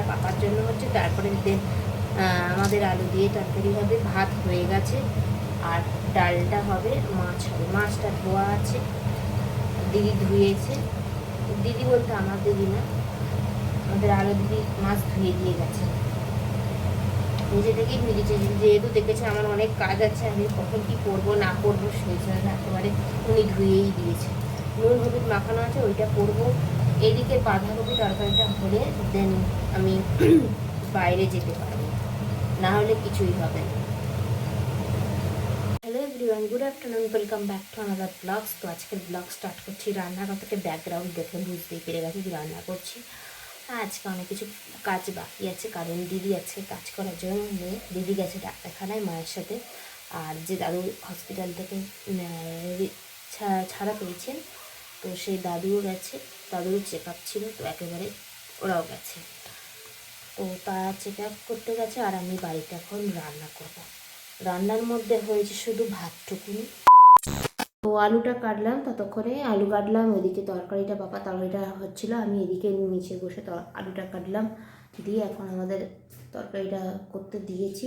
ছাড়া পাকার জন্য হচ্ছে তারপরে আমাদের আলু দিয়ে তরকারি হবে, ভাত হয়ে গেছে। আর ডালটা হবে মাছ হবে। মাছটা ধোয়া আছে, দিদি ধুয়েছে। দিদি বলতে আমার দিদি না, আমাদের আরও দিদি মাছ ধুয়ে দিয়ে গেছে। নিজে থেকেই দিয়েছে যেহেতু দেখেছে আমার অনেক কাজ আছে, আমি কখন কি করব, না করব, সেই জন্য একেবারে উনি ধুয়েই দিয়েছে। নুন হলুদ মাখানো আছে, ওইটা করব। এদিকে বাঁধাকপি তরকারিটা হলে দেন আমি বাইরে যেতে পারব। না হলে কিছুই হবে না। Hello everyone good afternoon welcome back to another blogs তো আজকের ব্লগ স্টার্ট করছি। রান্নাঘর থেকে ব্যাকগ্রাউন্ড দেখে বুঝতেই পেরে গেছি যে রান্না করছি। আজকে অনেক কিছু কাজ বাকি আছে। কারণ দিদি আছে কাজ করার জন্য নিয়ে দিদি গেছে ডাক্তারখানায় মায়ের সাথে। আর যে দাদু হসপিটাল থেকে ছাড়া পেয়েছেন তো সেই দাদুও গেছে, দাদুরও চেক আপ ছিল, তো একেবারে ওরাও গেছে। তো তারা চেক আপ করতে গেছে আর আমি বাড়িতে এখন রান্না করব। রান্নার মধ্যে হয়েছে শুধু ভাতটুকুনি তো আলুটা কাটলাম, ততক্ষণে আলু কাটলাম, ওইদিকে তরকারিটা, বাবা তরকারিটা হচ্ছিল, আমি এদিকে নিচে বসে আলুটা কাটলাম। দিয়ে এখন আমাদের তরকারিটা করতে দিয়েছি।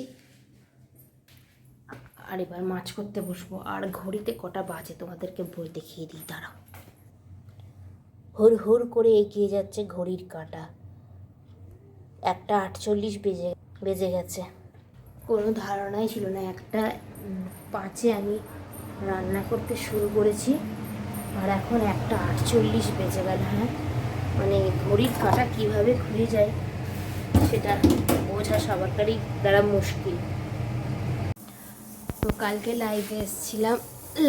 আর এবার মাছ করতে বসবো। আর ঘড়িতে কটা বাজে তোমাদেরকে বই দেখিয়ে দিই, দাঁড়াও। হুর হুর করে এগিয়ে যাচ্ছে ঘড়ির কাঁটা। একটা আটচল্লিশ বেজে বেজে গেছে। কোনো ধারণাই ছিল না। একটা পাঁচে আমি রান্না করতে শুরু করেছি, আর এখন একটা আটচল্লিশ বেজে গেল হ্যাঁ। মানে ঘড়ির কাঁটা কীভাবে খুলে যায়, সেটা বোঝা সবারই দ্বারা মুশকিল। তো কালকে লাইভে এসেছিলাম।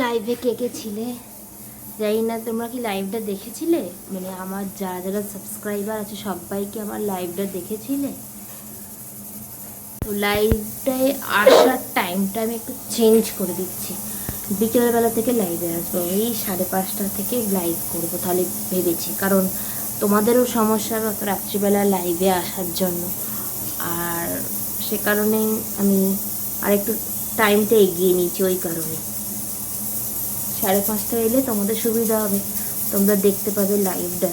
লাইভে কে কে ছিলে? জানি না তোমরা কি লাইভটা দেখেছিলে? মানে আমার যারা যারা সাবস্ক্রাইবার আছে, সবাই কি আমার লাইভটা দেখেছিলে? তো লাইভটায় আসার টাইমটা আমি একটু চেঞ্জ করে দিচ্ছি। বিকেলবেলা থেকে লাইভে আসব। এই সাড়ে পাঁচটা থেকে লাইভ করব তাহলে ভেবেছি। কারণ তোমাদেরও সমস্যা অত রাত্রিবেলা লাইভে আসার জন্য। আর সে কারণেই আমি আরেকটু টাইমটা এগিয়ে নিয়েছি ওই কারণে। সাড়ে পাঁচটা এলে তোমাদের সুবিধা হবে। তোমরা দেখতে পাবে লাইভটা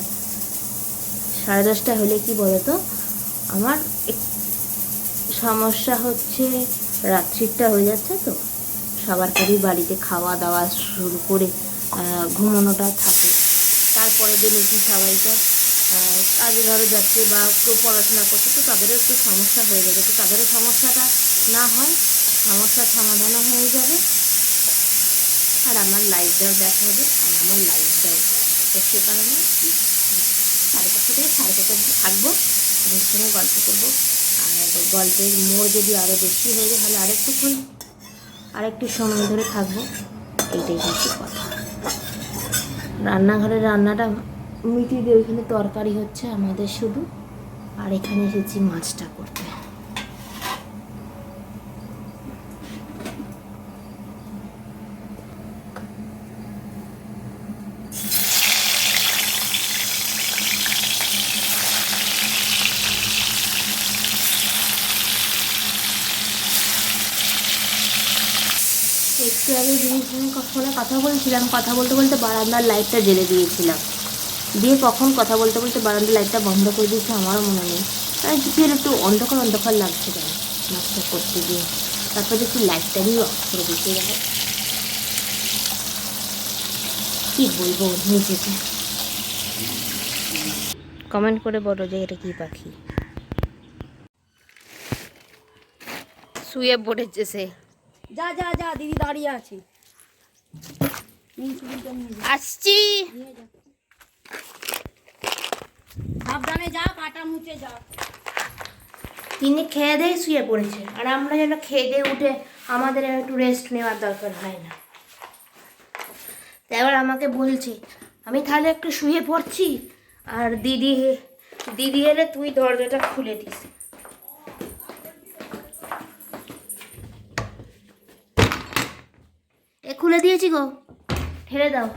সাড়ে দশটা হলে কি বলতো? আমার সমস্যা হচ্ছে রাত্রিটা হয়ে যাচ্ছে তো। সবার পরেই বাড়িতে খাওয়া দাওয়া শুরু করে ঘুমানোটা থাকে। তারপরে দিন একটু সবাই তো। আহ, কাজে ধরো যাচ্ছে বা কেউ পড়াশোনা করছে তো তাদেরও একটু সমস্যা হয়ে যাবে। তো তাদেরও সমস্যাটা না হয় সমস্যার সমাধানও হয়ে যাবে। আর আমার লাইভটাও দেখা হবে। আর আমার লাইভটাও তো সে কারণে সাড়ে পাঁচটা থেকে সাড়ে ছটা থাকব। ওদের সঙ্গে গল্প করব। আর গল্পের মোড় যদি আরও বেশি হয়ে যায়, তাহলে আরেকটুক্ষণ আরেকটু সময় ধরে থাকব। এইটাই হচ্ছে কথা। রান্নাঘরের রান্নাটা মিটিয়ে দিয়ে ওইখানে তরকারি হচ্ছে আমাদের শুধু। আর এখানে এসেছি মাছটা করতে। একটু দিদির ফোনে কথা বলছিলাম, কথা বলতে বলতে বারান্দার লাইটটা জ্বেলে দিয়েছিলাম। দিয়ে কখন কথা বলতে বলতে বারান্দার লাইটটা বন্ধ করে দিয়েছে আমারও মনে নেই। ফের একটু অন্ধকার অন্ধকার লাগছে কেন? নাচটা করতে গিয়ে। তারপর দেখি লাইটটা অফ করে দিতে গেলে কি বলব নিজেকে? কমেন্ট করে বলো যে এটা কি পাখি? শুয়ে পড়েছে সে। যা যা যা, দিদি দাঁড়িয়ে আছি। আসছি। সাবধানে যা কাটা মুছে যা। তিনি খেয়ে দিয়ে শুয়ে পড়েছে। আর আমরা যেন খেয়ে দিয়ে উঠে আমাদের একটু রেস্ট নেওয়ার দরকার হয় না। তো এবার আমাকে বলছে আমি তাহলে একটু শুয়ে পড়ছি। আর দিদি দিদি এলে তুই দরজাটা খুলে দিস এ খুলে দিয়েছি গো ঠেলে দাও।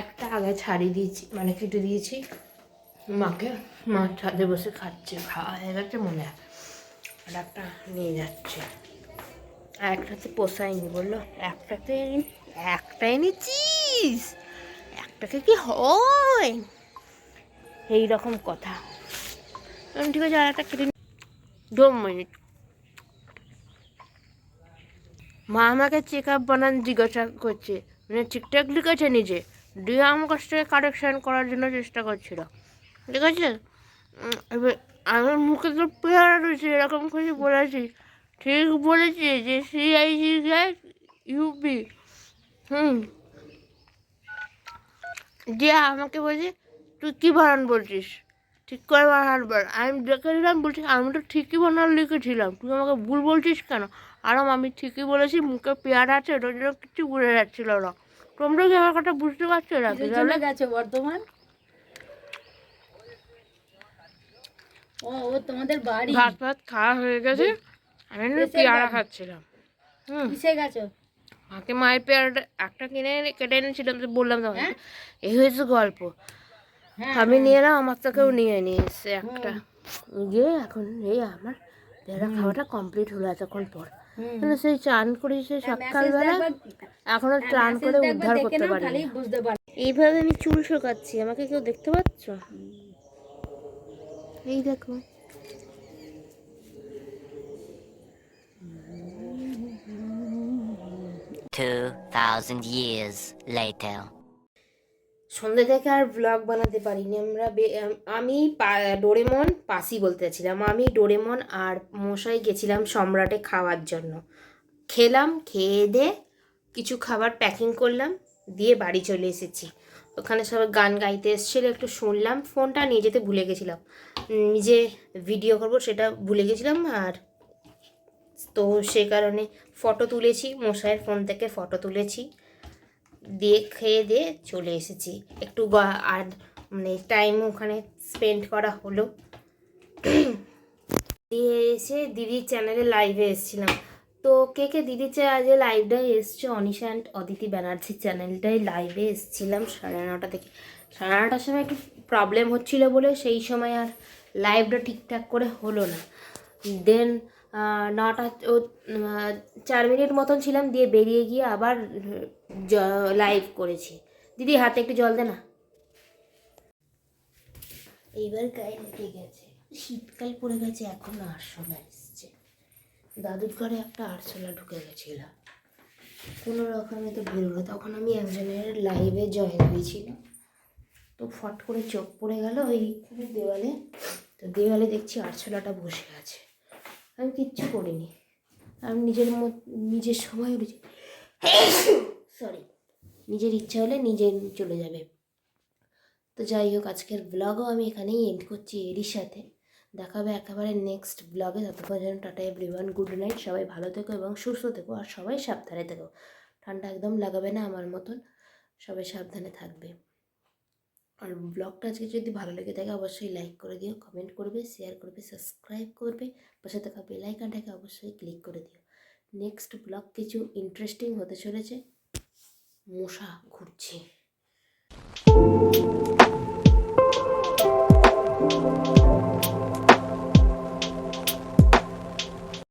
একটা আগে ছাড়িয়ে দিয়েছি মানে কেটে দিয়েছি। মাকে, মা ছাদে বসে খাচ্ছে খাওয়া হয়ে গেছে মনে হয়। আর একটা নিয়ে যাচ্ছে। আর একটাতে পোষায়নি, বলল, একটাতে একটাই নিচ্ছিস একটা একটাকে কি হয়? এই রকম কথা ঠিক আছে, আর একটা কেটে দু মিনিট। মা আমাকে চেক আপ বানান, জিজ্ঞাসা করছে। মানে ঠিকঠাক লিখেছে নিজে। দিয়ে আমার কাছ থেকে কারেকশান করার জন্য চেষ্টা করছিল। ঠিক আছে? এবার আমার মুখে তো পেয়ারা রয়েছে, এরকম করে বলেছি। ঠিক বলেছি যে সিআইসি ইউপি হুম। দিয়ে আমাকে বলছে, তুই কী বানান বলছিস? ঠিক করে বানান বল। আমি দেখে নিলাম বলছি আমি তো ঠিকই বানান লিখেছিলাম। তুই আমাকে ভুল বলছিস কেন? আরাম আমি ঠিকই বলেছি মুখে পেয়ারা আছে ওটার জন্য কিছু বুঝে যাচ্ছিল না। তোমরা কি আমার কথা বুঝতে পারছ না বর্ধমান। ও ও তোমাদের বাড়ি। ভাত ভাত খাওয়া হয়ে গেছে আমি পেয়ারা খাচ্ছিলাম। হুম। কিসে গেছো? মাকে মায়ের পেয়ারাটা একটা কিনে কেটে এনেছিলাম বললাম তোমাকে। হ্যাঁ? এই হয়েছে গল্প। আমি নিয়ে এলাম আমার থেকেও নিয়ে নিয়ে এসছে একটা। গিয়ে এখন এই আমার পেয়ারা খাওয়াটা কমপ্লিট হলো এতক্ষণ পর। কিন্তু সেই চান করে সে হ্যাঁ, সকালবেলা এখনও চান করে উদ্ধার করতে পারি। এইভাবে আমি চুল শোকাচ্ছি আমাকে কেউ দেখতে পাচ্ছ? এই দেখো। Two thousand years later. সন্ধ্যে থেকে আর ব্লগ বানাতে পারিনি। আমরা আমি ডোরেমন পাসি বলতে চাচ্ছিলাম। আমি ডোরেমন আর মশাই গেছিলাম সম্রাটে খাওয়ার জন্য। খেলাম, খেয়ে দিয়ে কিছু খাবার প্যাকিং করলাম, দিয়ে বাড়ি চলে এসেছি। ওখানে সবাই গান গাইতে এসেছিল, একটু শুনলাম। ফোনটা নিয়ে যেতে ভুলে গেছিলাম। নিজে ভিডিও করব সেটা ভুলে গেছিলাম আর তো সে কারণে ফটো তুলেছি। মশাইয়ের ফোন থেকে ফটো তুলেছি। দিয়ে খেয়ে দিয়ে চলে এসেছি। একটু আর মানে টাইম ওখানে স্পেন্ড করা হলো। দিয়ে এসে দিদির চ্যানেলে লাইভে এসেছিলাম। তো কে কে দিদি দিদির চ্যানেলে লাইভটাই এসছে? অনিশা অ্যান্ড অদিতি ব্যানার্জির চ্যানেলটাই লাইভে এসেছিলাম সাড়ে নটা থেকে। সাড়ে নটার সময় একটু প্রবলেম হচ্ছিল বলে সেই সময় আর লাইভটা ঠিকঠাক করে হলো না। দেন নটা চার মিনিট মতন ছিলাম। দিয়ে বেরিয়ে গিয়ে আবার লাইভ করেছি। দিদি, হাতে একটু জল দে না। এইবার গায়ে লেগে গেছে। শীতকাল পড়ে গেছে, এখন আরশোলা এসছে। দাদুর ঘরে একটা আরশোলা ঢুকে গেছিল। কোনো রকমে তো বেরোলো তখন আমি একজনের লাইভে জয়েন হয়েছিলাম তো ফট করে চোখ পড়ে গেল ওই দেওয়ালে। তো দেওয়ালে দেখছি আরশোলাটা বসে আছে। আমি কিচ্ছু করিনি। আমি নিজের মত- নিজের সময় উঠেছি সরি নিজের ইচ্ছা হলে নিজে চলে যাবে। তো যাই হোক, আজকের ব্লগও আমি এখানেই এন্ড করছি এরই সাথে। দেখাবে একেবারে নেক্সট ব্লগে ততক্ষণ যেন টাটা এভরিওয়ান গুড নাইট সবাই ভালো থেকো এবং সুস্থ থেকো আর সবাই সাবধানে থেকো। ঠান্ডা একদম লাগাবে না আমার মতন। সবাই সাবধানে থাকবে। আর ব্লগটা আজকে যদি ভালো লেগে থাকে, অবশ্যই লাইক করে দিও কমেন্ট করবে শেয়ার করবে সাবস্ক্রাইব করবে। পাশে থাকা বেল আইকনটাকে অবশ্যই ক্লিক করে দিও। নেক্সট ব্লগ কিছু ইন্টারেস্টিং হতে চলেছে। মশা ঘুরছে